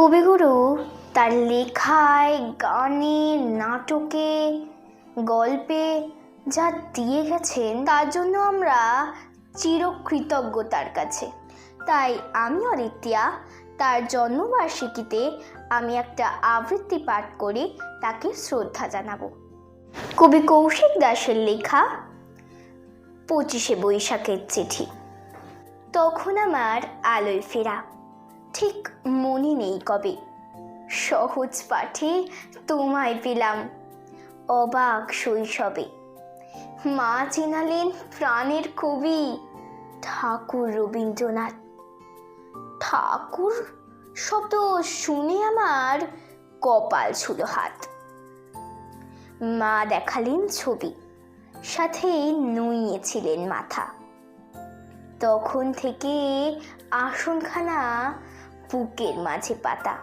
কবিগুরু তার লেখায়, গানে, নাটকে, গল্পে যা দিয়ে গেছেন, তার জন্য আমরা চিরকৃতজ্ঞ তার কাছে। তাই আমি অরিত্রিয়া তার জন্মবার্ষিকীতে আমি একটা আবৃত্তি পাঠ করে তাকে শ্রদ্ধা জানাব। কবি কৌশিক দাসের লেখা, পঁচিশে বৈশাখের চিঠি। তখন আমার আলোয় ফেরা। ঠিক মনে নেই কবে। সহজ পাঠে তোমায় পেলাম অবাক শৈশবে। মা চেনালেন প্রাণের কবি ঠাকুর রবীন্দ্রনাথ। ঠাকুর শব্দ শুনে আমার কপাল ছুলো হাত। মা দেখালেন ছবি, সাথে নুইয়েছিলেন মাথা। তখন থেকে আসনখানা বুকের মাঝে পাতা।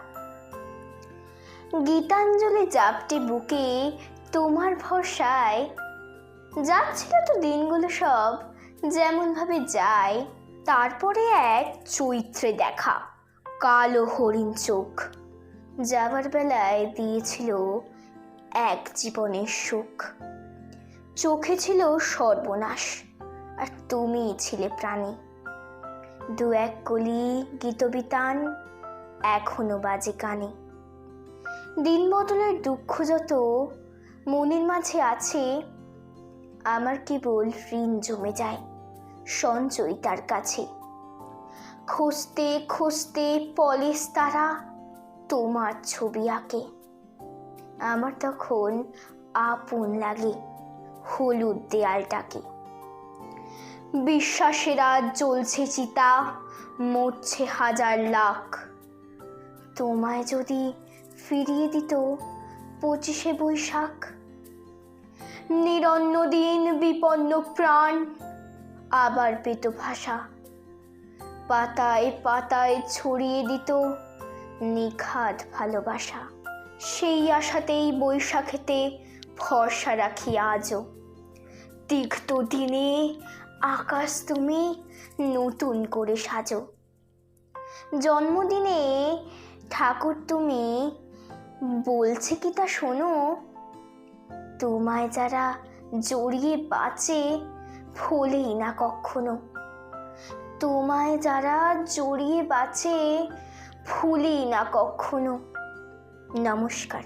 গীতাঞ্জলি জাপটে বুকে তোমার ভরসায়। যাচ্ছিল তো দিনগুলো সব যেমনভাবে যায়, তারপরে এক চৈত্রে দেখা, কালো হরিণ চোখ। যাবার বেলায় দিয়েছিল এক জীবনের সুখ। চোখে ছিল সর্বনাশ, আর তুমি ছিলে প্রাণী। দু এক কলি গীতবিতান এখনও বাজে কানে দিন বদলের দুঃখ যত মনের মাঝে আছে, আমার কেবল ঋণ জমে যায় সঞ্চয় তার কাছে। খুঁজতে খুঁজতে পলিশ তারা তোমার ছবি আঁকে। আমার তখন আপন লাগে হলুদ দেয়ালটাকে। বিশ্বাসেরা জ্বলছে চিতা, মরছে হাজার লাখ। তোমায় যদি ফিরিয়ে দিত পঁচিশে বৈশাখ, নিরন্ন দিন বিপন্ন প্রাণ আবার পেত ভাষা। পাতায় পাতায় ছড়িয়ে দিত নিখাদ ভালোবাসা। সেই আশাতেই বৈশাখেতে ভরসা রাখি আজও। তিক্ত দিনে আকাশ তুমি নতুন করে সাজো। জন্মদিনে ঠাকুর তুমি বলছে কি তা শোনো? তোমায় যারা জড়িয়ে বাঁচে ভোলেই না কখনো। তোমায় যারা জড়িয়ে বাঁচে ভুলেই না কখনো। নমস্কার।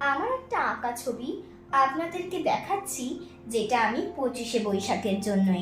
আমার একটা আঁকা ছবি আপনাদেরকে দেখাচ্ছি, যেটা আমি পঁচিশে বৈশাখের জন্য